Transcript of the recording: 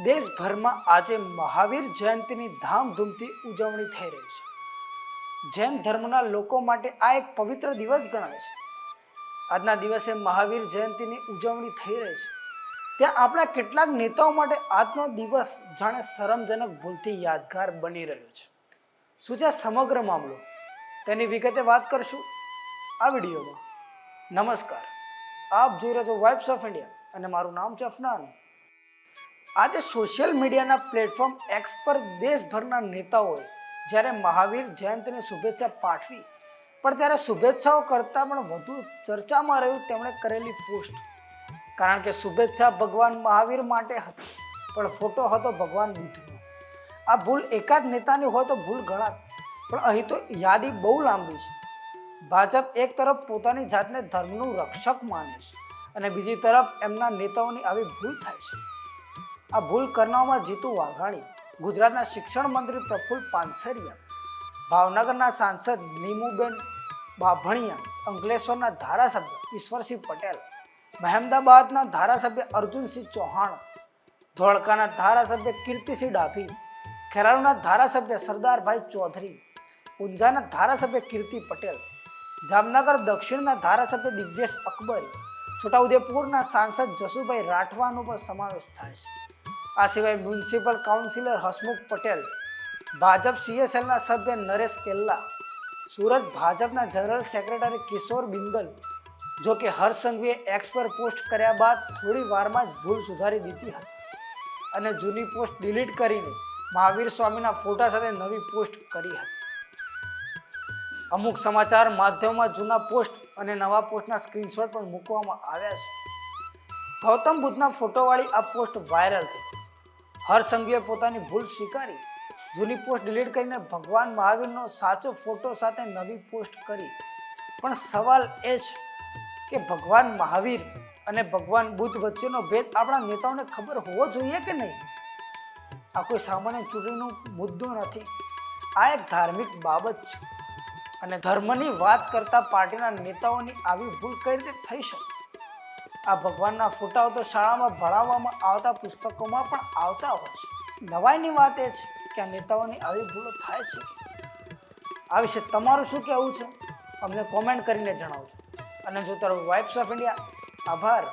દેશભરમાં આજે મહાવીર જયંતિની ધામધૂમથી ઉજવણી થઈ રહી છે. જૈન ધર્મના લોકો માટે આ એક પવિત્ર દિવસ ગણાય છે. આજના દિવસે મહાવીર જયંતિની ઉજવણી થઈ રહી છે. ત્યાં આપણા કેટલાક નેતાઓ માટે આજનો દિવસ જાણે શરમજનક ભૂલથી યાદગાર બની રહ્યો છે. શું છે સમગ્ર મામલો? તેની વિગતે વાત કરશું આ વિડીયોમાં. નમસ્કાર. આપ જોઈ રહ્યા છો વાઇબ્સ ઓફ ઇન્ડિયા અને મારું નામ છે અફનાન. આજે સોશિયલ મીડિયાના પ્લેટફોર્મ એક્સ પર દેશભરના નેતાઓએ જ્યારે મહાવીર જયંતિની શુભેચ્છા પાઠવી, પણ ત્યારે શુભેચ્છાઓ કરતાં પણ વધુ ચર્ચામાં રહ્યું તેમણે કરેલી પોસ્ટ. કારણ કે શુભેચ્છા ભગવાન મહાવીર માટે હતી, પણ ફોટો હતો ભગવાન બુદ્ધનો. આ ભૂલ એકાદ નેતાની હોય તો ભૂલ ગણાત, પણ અહીં તો યાદી બહુ લાંબી છે. ભાજપ એક તરફ પોતાની જાતને ધર્મનું રક્ષક માને છે અને બીજી તરફ એમના નેતાઓની આવી ભૂલ થાય છે. આ ભૂલ કરનારમાં જીતુ વાઘાણી, ગુજરાતના શિક્ષણ મંત્રી પ્રફુલ્લ પાનસરિયા, ભાવનગરના સાંસદ નીમુબેન બાભણિયા, અંકલેશ્વરના ધારાસભ્ય ઈશ્વરસિંહ પટેલ, મહેમદાબાદના ધારાસભ્ય અર્જુનસિંહ ચૌહાણ, ધોળકાના ધારાસભ્ય કીર્તિસિંહ ડાભી, ખેરાલુના ધારાસભ્ય સરદારભાઈ ચૌધરી, ઊંઝાના ધારાસભ્ય કીર્તિ પટેલ, જામનગર દક્ષિણના ધારાસભ્ય દિવ્યેશ અકબરી, છોટાઉદેપુરના સાંસદ જસુભાઈ રાઠવાનો પણ સમાવેશ થાય છે. આ સિવાય મ્યુનિસિપલ કાઉન્સિલર હસમુખ પટેલ, ભાજપ સીએસએલના સભ્ય નરેશ કેલ્લા, સુરત ભાજપના જનરલ સેક્રેટરી કિશોર બિંદલ, જો કે હર્ષસંઘવીએ એક્સ પર પોસ્ટ કર્યા બાદ થોડી વારમાં જ ભૂલ સુધારી દીધી હતી. અને જૂની પોસ્ટ ડિલીટ કરીને મહાવીર સ્વામીના ફોટા સાથે નવી પોસ્ટ કરી હતી. અમુક સમાચાર માધ્યમમાં જૂના પોસ્ટ અને નવા પોસ્ટના સ્ક્રીનશોટ પણ મૂકવામાં આવ્યા છે. ગૌતમ બુદ્ધના ફોટોવાળી આ પોસ્ટ વાયરલ થઈ. હરસંઘીએ પોતાની ભૂલ સ્વીકારી. જૂની પોસ્ટ ડિલીટ કરીને ભગવાન મહાવીરનો સાચો ફોટો સાથે નવી પોસ્ટ કરી. પણ સવાલ એ છે કે ભગવાન મહાવીર અને ભગવાન બુદ્ધ વચ્ચેનો ભેદ આપણા નેતાઓને ખબર હોવો જોઈએ કે નહીં? આ કોઈ સામાન્ય ચૂંટણીનો મુદ્દો નથી. આ એક ધાર્મિક બાબત છે. અને ધર્મની વાત કરતા પાર્ટીના નેતાઓની આવી ભૂલ કઈ રીતે થઈ શકે? આ ભગવાનના ફોટાઓ તો શાળામાં ભણાવવામાં આવતા પુસ્તકોમાં પણ આવતા હોય છે. નવાઈની વાત એ છે કે આ નેતાઓની આવી ભૂલો થાય છે. આ વિશે તમારું શું કહેવું છે? અમને કોમેન્ટ કરીને જણાવજો. અને જો તારો વાઇબ્સ ઓફ ઇન્ડિયા આભાર.